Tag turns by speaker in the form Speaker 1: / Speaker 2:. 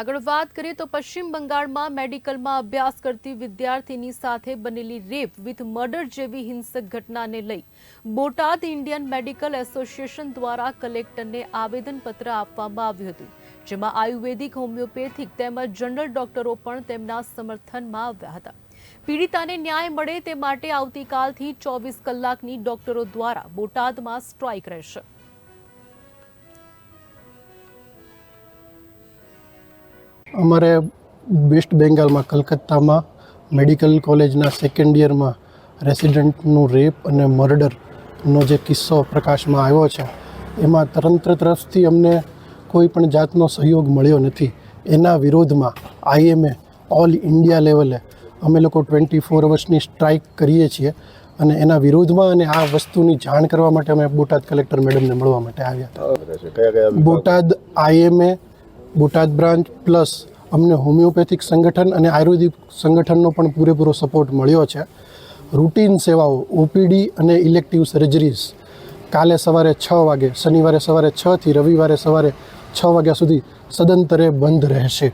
Speaker 1: આગળ વાત કરીએ તો પશ્ચિમ બંગાળમાં મેડિકલમાં અભ્યાસ કરતી વિદ્યાર્થીની સાથે બનેલી રેપ વિથ મર્ડર જેવી હિંસક ઘટનાને લઈ બોટાદ ઇન્ડિયન મેડિકલ એસોસિએશન દ્વારા કલેક્ટરને આવેદનપત્ર આપવામાં આવ્યું હતું, જેમાં આયુર્વેદિક, હોમિયોપેથિક તેમજ જનરલ ડોક્ટરો પણ તેમના સમર્થનમાં આવ્યા હતા. પીડિતાને ન્યાય મળે તે માટે આવતીકાલથી ચોવીસ કલાકની ડોક્ટરો દ્વારા બોટાદમાં સ્ટ્રાઇક રહેશે.
Speaker 2: અમારે વેસ્ટ બેંગાલમાં કલકત્તામાં મેડિકલ કોલેજના સેકન્ડ યરમાં રેસિડન્ટનું રેપ અને મર્ડરનો જે કિસ્સો પ્રકાશમાં આવ્યો છે એમાં તંત્ર તરફથી અમને કોઈ પણ જાતનો સહયોગ મળ્યો નથી. એના વિરોધમાં આઈએમએ ઓલ ઇન્ડિયા લેવલે અમે લોકો ટ્વેન્ટી ફોર અવર્સની સ્ટ્રાઇક કરીએ છીએ અને એના વિરોધમાં અને આ વસ્તુની જાણ કરવા માટે અમે બોટાદ કલેક્ટર મેડમને મળવા માટે આવ્યા હતા. Botad IMA Botad branch plus અમને હોમિયોપેથિક સંગઠન અને આયુર્વેદિક સંગઠનનો પણ પૂરેપૂરો સપોર્ટ મળ્યો છે. રૂટીન સેવાઓ, ઓપીડી અને ઇલેક્ટિવ સર્જરીઝ કાલે સવારે છ વાગે, શનિવારે સવારે છથી રવિવારે સવારે છ વાગ્યા સુધી સદંતરે બંધ રહેશે.